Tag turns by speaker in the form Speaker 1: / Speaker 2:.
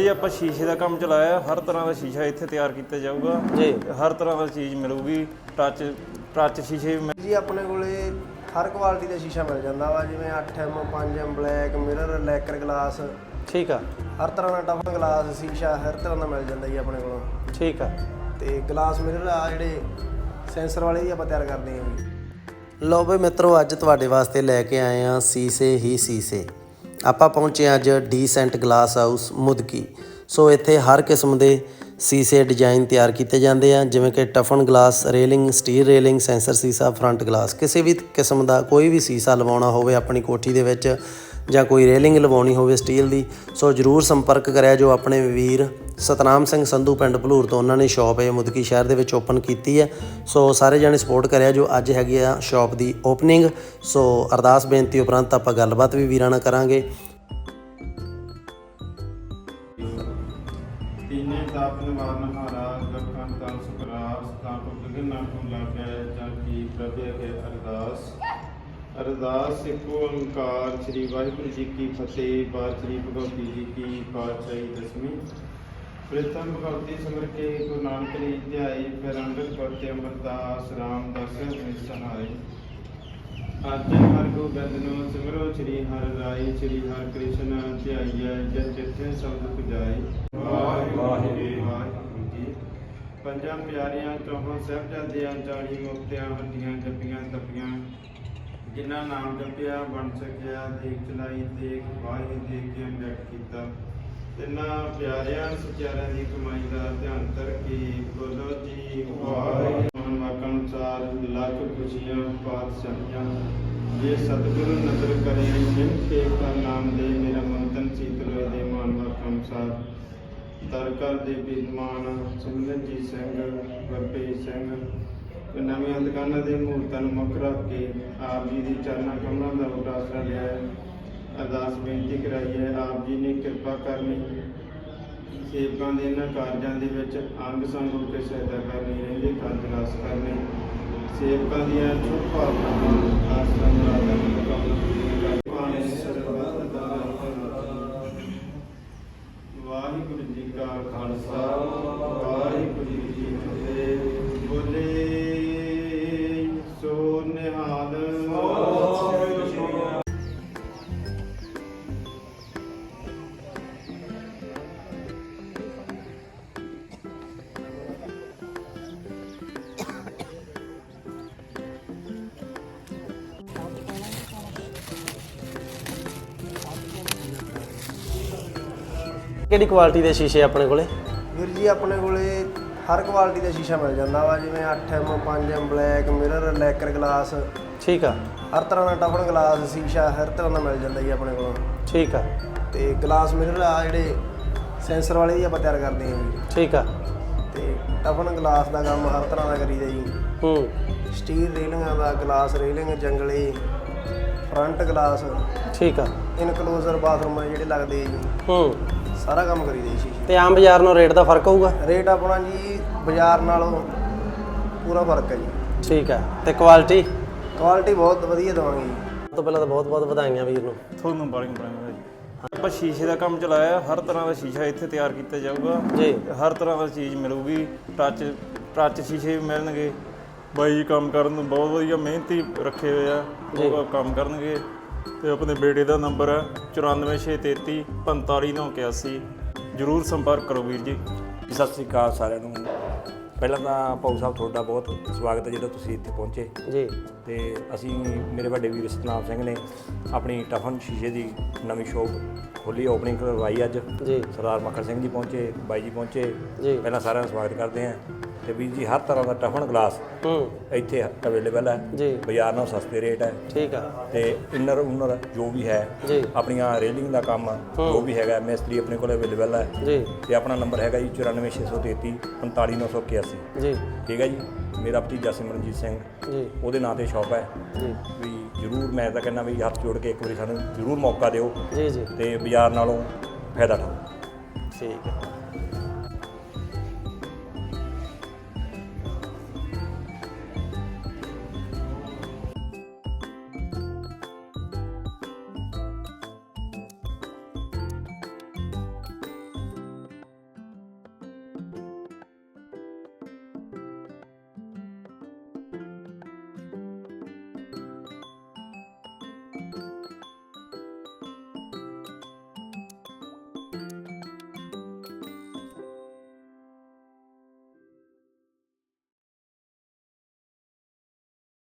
Speaker 1: ਇਹ ਆਪਾਂ ਸ਼ੀਸ਼ੇ ਦਾ ਕੰਮ ਚਲਾਇਆ ਹਰ ਤਰ੍ਹਾਂ ਦਾ ਸ਼ੀਸ਼ਾ ਇੱਥੇ ਤਿਆਰ ਕੀਤਾ ਜਾਊਗਾ।
Speaker 2: ਜੀ।
Speaker 1: ਹਰ ਤਰ੍ਹਾਂ ਦਾ ਚੀਜ਼ ਮਿਲੂਗੀ ਟੱਚ ਟੱਚ ਸ਼ੀਸ਼ੇ ਵੀ ਮਿਲ-
Speaker 3: ਜੀ ਆਪਣੇ ਕੋਲੇ ਹਰ ਕੁਆਲਿਟੀ ਦਾ ਸ਼ੀਸ਼ਾ ਮਿਲ ਜਾਂਦਾ ਵਾ ਜਿਵੇਂ 8M 5M black mirror ਲੈਕਰ glass
Speaker 2: ਠੀਕ ਆ।
Speaker 3: ਹਰ ਤਰ੍ਹਾਂ ਦਾ ਟਫਨ ਗਲਾਸ ਸ਼ੀਸ਼ਾ ਹਰ ਤਰ੍ਹਾਂ ਦਾ ਮਿਲ ਜਾਂਦਾ ਜੀ ਆਪਣੇ ਕੋਲੋਂ।
Speaker 2: ਠੀਕ ਆ।
Speaker 3: ਤੇ ਗਲਾਸ ਮਿਰਰ ਆ ਜਿਹੜੇ ਸੈਂਸਰ ਵਾਲੇ ਵੀ ਆਪਾਂ ਤਿਆਰ ਕਰਦੇ ਹਾਂ ਜੀ।
Speaker 2: ਲੋ ਬਈ ਮਿੱਤਰੋ ਅੱਜ ਤੁਹਾਡੇ ਵਾਸਤੇ ਲੈ ਕੇ ਆਏ ਆ ਸੀਸੇ ਹੀ ਸੀਸੇ। ਆਪਾਂ ਪਹੁੰਚੇ ਹਾਂ ਅੱਜ decent glass house Mudki. So ਇੱਥੇ ਹਰ ਕਿਸਮ ਦੇ ਸੀਸੇ ਡਿਜ਼ਾਈਨ ਤਿਆਰ ਕੀਤੇ ਜਾਂਦੇ ਆ, ਜਿਵੇਂ ਕਿ toughen glass railing steel railing sensor ਸੀਸਾ front glass ਕਿਸੇ ਵੀ ਕਿਸਮ ਦਾ ਕੋਈ ਵੀ ਸੀਸਾ ਲਵਾਉਣਾ ਹੋਵੇ ਆਪਣੀ ਕੋਠੀ ਦੇ ਵਿੱਚ ਜਾਂ ਕੋਈ ਰੇਲਿੰਗ ਲਵਾਉਣੀ ਹੋਵੇ ਸਟੀਲ ਦੀ, ਸੋ ਜਰੂਰ ਸੰਪਰਕ ਕਰਿਆ ਜੋ ਆਪਣੇ ਵੀਰ ਸਤਨਾਮ ਸਿੰਘ ਸੰਧੂ ਪਿੰਡ ਭਲੂਰ ਤੋਂ ਉਹਨਾਂ ਨੇ ਸ਼ਾਪ ਇਹ ਮੁਦਕੀ ਸ਼ਹਿਰ ਦੇ ਵਿੱਚ ਓਪਨ ਕੀਤੀ ਹੈ। ਸੋ ਸਾਰੇ ਜਣੇ ਸਪੋਰਟ ਕਰਿਆ ਜੋ ਅੱਜ ਹੈਗੀ ਆ ਸ਼ਾਪ ਦੀ ਓਪਨਿੰਗ ਸੋ ਅਰਦਾਸ ਬੇਨਤੀ ਉਪਰੰਤ ਆਪਾਂ ਗੱਲਬਾਤ ਵੀ ਵੀਰਾਂ ਨਾਲ ਕਰਾਂਗੇ।
Speaker 4: ਤੀਨੇ ਤਾਪ ਨਿਵਾਰਨ ਹਾਰਾ, ਲਖਾਂ ਤਨ ਸੁਕਰਾਰ ਸਤਾਪ ਗਗਨ ਨਾ ਲਾਗੈ ਜਾਂ ਕੀ ਪ੍ਰਭੇ ਕੇ ਅਰਦਾਸ। ਅਰਦਾਸ ਇੱਕ ਓੰਕਾਰ ਸ੍ਰੀ ਵਾਹਿਗੁਰੂ ਜੀ ਕੀ ਫਤਿਹ ਬਾਤ ਸ੍ਰੀ ਭਗਵਤੀ ਜੀ ਕੀ ਪਾਤਸ਼ਾਹੀ ਦਸਵੀਂ। ਪ੍ਰਥਮ ਭਗਵਤੀ ਸਿਮਰ ਕੇ ਗੁਰੂ ਨਾਨਕ ਨੇ ਧਿਆਈ ਫਿਰ ਅੰਗਦ ਕਰਤੇ ਅਮਰਦਾਸ ਰਾਮਦਾਸ ਨੇ ਸਹਾਈ ਆਜੇ ਹਰ ਗੋਬਿੰਦ ਨੂੰ ਸਿਮਰੋ ਸ੍ਰੀ ਹਰਿ ਰਾਈ ਸ੍ਰੀ ਹਰਿ ਕ੍ਰਿਸ਼ਨ ਧਿਆਈਐ ਜਨ ਜਿਥੇ ਸਬਦ ਪੁਜਾਈ ਵਾਹਿਗੁਰੂ ਜੀ ਪੰਜਾਂ ਪਿਆਰਿਆਂ ਚੌਹਾਂ ਸਾਹਿਬਜ਼ਾਦਿਆਂ ਚਾਲੀ ਮੁਕਤਿਆਂ ਹੱਡੀਆਂ ਜੱਪੀਆਂ ਤਪੀਆਂ ਜਿਨ੍ਹਾਂ ਨਾਮ ਜਪਿਆ, ਬਣ ਸਕਿਆ, ਦੇਖ ਚਲਾਈ, ਦੇਖ ਵਾਹੀ, ਦੇਖ ਕੇ ਅੰਗਟ ਕੀਤਾ। ਤਿੰਨਾਂ ਪਿਆਰਿਆਂ ਸਚਿਆਰਿਆਂ ਦੀ ਕਮਾਈ ਦਾ ਧਿਆਨ ਧਰ ਬੋਲੋ ਜੀ ਵਾਹਿਗੁਰੂ ਅਨੁਸਾਰ ਲੱਖ ਖੁਸ਼ੀਆਂ, ਪਾਤਸ਼ਾਹੀਆਂ। ਜੇ ਸਤਿਗੁਰੂ ਨਦਰ ਕਰੇ, ਜਿਨ ਕੇ ਕਾ ਨਾਮ ਦੇ, ਮੇਰਾ ਮੰਤਨ ਸੀਤਲ ਹੋਏ ਦੇ ਮਾਨ ਵਾਕ ਅਨੁਸਾਰ। ਦਰਕਾਰ ਦੇ ਵਿਦਮਾਨ ਸਿਮਰਨਜੀਤ ਸਿੰਘ ਗੁਰਪ੍ਰੀਤ ਸਿੰਘ। ਤੇ ਨਵੀਆਂ ਦੁਕਾਨਾਂ ਦੇ ਮਹੂਰਤਾਂ ਨੂੰ ਮੁੱਖ ਰੱਖ ਕੇ ਆਪ ਜੀ ਦੀ ਚਰਨਾ ਕਮਲਾਂ ਦਾ ਉਦਾਸਰਾ ਲਿਆ ਹੈ। ਅਰਦਾਸ ਬੇਨਤੀ ਕਰਾਈ ਹੈ, ਆਪ ਜੀ ਨੇ ਕਿਰਪਾ ਕਰਨੀ, ਸੇਵਕਾਂ ਦੇ ਇਹਨਾਂ ਕਾਰਜਾਂ ਦੇ ਵਿੱਚ ਅੰਗ ਸੰਗ ਹੋ ਕੇ ਸਹਾਇਤਾ ਕਰਨੀ ਰਹਿੰਦੇ ਕਾਰਜ ਕਰਨੇ, ਸੇਵਕਾਂ ਦੀਆਂ ਸ਼ੁਭ ਭਾਵਨਾਵਾਂ ਆਸਾਂ ਮੁਰਾਦਾਂ ਨੂੰ ਮੁਕਾਬਲਾ
Speaker 2: ਕਿਹੜੀ ਕੁਆਲਿਟੀ ਦੇ ਸ਼ੀਸ਼ੇ ਆਪਣੇ ਕੋਲੇ?
Speaker 3: ਵੀਰ ਜੀ ਆਪਣੇ ਕੋਲੇ ਹਰ ਕੁਆਲਿਟੀ ਦਾ ਸ਼ੀਸ਼ਾ ਮਿਲ ਜਾਂਦਾ ਵਾ ਜਿਵੇਂ 8M 5M black mirror ਲੈਕਰ glass
Speaker 2: ਠੀਕ ਆ।
Speaker 3: ਹਰ ਤਰ੍ਹਾਂ ਦਾ ਟਫਨ ਗਲਾਸ ਸ਼ੀਸ਼ਾ ਹਰ ਤਰ੍ਹਾਂ ਦਾ ਮਿਲ ਜਾਂਦਾ ਜੀ ਆਪਣੇ ਕੋਲੋਂ।
Speaker 2: ਠੀਕ ਆ।
Speaker 3: ਤੇ ਗਲਾਸ ਮਿਰਰ ਆ ਜਿਹੜੇ ਸੈਂਸਰ ਵਾਲੇ ਵੀ ਆਪਾਂ ਤਿਆਰ ਕਰਦੇ ਹਾਂ ਜੀ।
Speaker 2: ਠੀਕ ਆ।
Speaker 3: ਤੇ ਟਫਨ ਗਲਾਸ ਦਾ ਕੰਮ ਹਰ ਤਰ੍ਹਾਂ ਦਾ ਕਰੀਦਾ ਜੀ।
Speaker 2: ਹੂੰ।
Speaker 3: ਸਟੀਲ ਰੇਲਿੰਗਾਂ ਦਾ ਗਲਾਸ ਰੇਲਿੰਗ ਜੰਗਲੇ ਫਰੰਟ ਗਲਾਸ
Speaker 2: ਠੀਕ ਆ।
Speaker 3: ਇਨਕਲੋਜ਼ਰ ਬਾਥਰੂਮ ਜਿਹੜੇ ਲੱਗਦੇ ਆ ਜੀ।
Speaker 2: ਹੂੰ।
Speaker 3: ਸਾਰਾ ਕੰਮ ਕਰੀਦਾ ਜੀ ਸ਼ੀਸ਼ੇ।
Speaker 2: ਤੇ ਆਮ ਬਾਜ਼ਾਰ ਨੂੰ ਰੇਟ ਦਾ ਫ਼ਰਕ ਹੋਊਗਾ?
Speaker 3: ਰੇਟ ਆਪਣਾ ਜੀ ਬਾਜ਼ਾਰ ਨਾਲੋਂ ਪੂਰਾ ਫ਼ਰਕ ਹੈ ਜੀ।
Speaker 2: ਠੀਕ ਆ ਤੇ ਕੁਆਲਿਟੀ
Speaker 3: ਕੁਆਲਿਟੀ ਬਹੁਤ ਵਧੀਆ ਦਵਾਂਗੇ ਜੀ।
Speaker 2: ਸਭ ਤੋਂ ਪਹਿਲਾਂ ਤਾਂ ਬਹੁਤ ਬਹੁਤ ਵਧਾਈਆਂ ਵੀਰ ਨੂੰ।
Speaker 1: ਤੁਹਾਨੂੰ ਬਾਲੀਆਂ ਬਣਾਈਆਂ ਜੀ। ਆਪਾਂ ਸ਼ੀਸ਼ੇ ਦਾ ਕੰਮ ਚਲਾਇਆ ਹਰ ਤਰ੍ਹਾਂ ਦਾ ਸ਼ੀਸ਼ਾ ਇੱਥੇ ਤਿਆਰ ਕੀਤਾ ਜਾਊਗਾ।
Speaker 2: ਜੀ।
Speaker 1: ਹਰ ਤਰ੍ਹਾਂ ਦਾ ਚੀਜ਼ ਮਿਲੂਗੀ ਟੱਚ ਟੱਚ ਸ਼ੀਸ਼ੇ ਵੀ ਮਿਲਣਗੇ। ਬਾਈ ਜੀ ਕੰਮ ਕਰਨ ਨੂੰ ਬਹੁਤ ਵਧੀਆ ਮਿਹਨਤੀ ਰੱਖੇ ਹੋਏ ਆ ਉਹ ਕੰਮ ਕਰਨਗੇ। ਤੇ ਆਪਣੇ ਬੇਟੇ ਦਾ ਨੰਬਰ ਹੈ 94633 45981 ਜਰੂਰ ਸੰਪਰਕ ਕਰੋ ਵੀਰ ਜੀ।
Speaker 5: ਜੀ, ਸਤਿ ਸ੍ਰੀ ਅਕਾਲ ਸਾਰਿਆਂ ਨੂੰ। ਪਹਿਲਾਂ ਤਾਂ ਭਾਊ ਸਾਹਿਬ ਤੁਹਾਡਾ ਬਹੁਤ ਸਵਾਗਤ ਹੈ ਜਦੋਂ ਤੁਸੀਂ ਇੱਥੇ ਪਹੁੰਚੇ।
Speaker 2: ਜੀ।
Speaker 5: ਤੇ ਅਸੀਂ ਮੇਰੇ ਵੱਡੇ ਵੀਰ ਸਤਨਾਮ ਸਿੰਘ ਨੇ ਆਪਣੀ ਟਫਨ ਸ਼ੀਸ਼ੇ ਦੀ ਨਵੀਂ ਸ਼ੋਪ ਖੋਲੀ ਓਪਨਿੰਗ ਕਰਵਾਈ ਅੱਜ।
Speaker 2: ਜੀ।
Speaker 5: ਸਰਦਾਰ ਮੱਖਣ ਸਿੰਘ ਜੀ ਪਹੁੰਚੇ ਬਾਈ ਜੀ ਪਹੁੰਚੇ।
Speaker 2: ਜੀ।
Speaker 5: ਪਹਿਲਾਂ ਸਾਰਿਆਂ ਦਾ ਸਵਾਗਤ ਕਰਦੇ ਹਾਂ। ਤੇ ਵੀਰ ਜੀ ਹਰ ਤਰ੍ਹਾਂ ਦਾ ਟਫਨ ਗਲਾਸ
Speaker 2: ਹੂੰ।
Speaker 5: ਇੱਥੇ ਅਵੇਲੇਬਲ ਹੈ।
Speaker 2: ਜੀ।
Speaker 5: ਬਾਜ਼ਾਰ ਨਾਲੋਂ ਸਸਤੇ ਰੇਟ ਹੈ।
Speaker 2: ਠੀਕ ਆ।
Speaker 5: ਤੇ ਇਨਰ ਉਨਰ ਜੋ ਵੀ ਹੈ
Speaker 2: ਜੀ।
Speaker 5: ਆਪਣੀਆਂ ਰੇਲਿੰਗ ਦਾ ਕੰਮ ਜੋ ਵੀ ਹੈਗਾ ਮਿਸਤਰੀ ਆਪਣੇ ਕੋਲ ਅਵੇਲੇਬਲ ਹੈ।
Speaker 2: ਜੀ।
Speaker 5: ਤੇ ਆਪਣਾ ਨੰਬਰ ਹੈਗਾ ਜੀ 94633 45981
Speaker 2: ਜੀ।
Speaker 5: ਠੀਕ ਹੈ ਜੀ? ਮੇਰਾ ਭਤੀਜਾ ਸਿਮਰਨਜੀਤ ਸਿੰਘ।
Speaker 2: ਜੀ।
Speaker 5: ਉਹਦੇ ਨਾਂ ਤੇ ਸ਼ਾਪ ਹੈ।
Speaker 2: ਜੀ।
Speaker 5: ਵੀ ਜਰੂਰ ਮੈਂ ਤਾਂ ਕਹਿੰਦਾ ਵੀ ਹੱਥ ਜੋੜ ਕੇ ਇੱਕ ਵਾਰੀ ਸਾਨੂੰ ਜਰੂਰ ਮੌਕਾ ਦਿਓ।
Speaker 2: ਜੀ ਜੀ।
Speaker 5: ਤੇ ਬਾਜ਼ਾਰ ਨਾਲੋਂ ਫਾਇਦਾ ਠਾਓ।
Speaker 2: ਠੀਕ ਹੈ।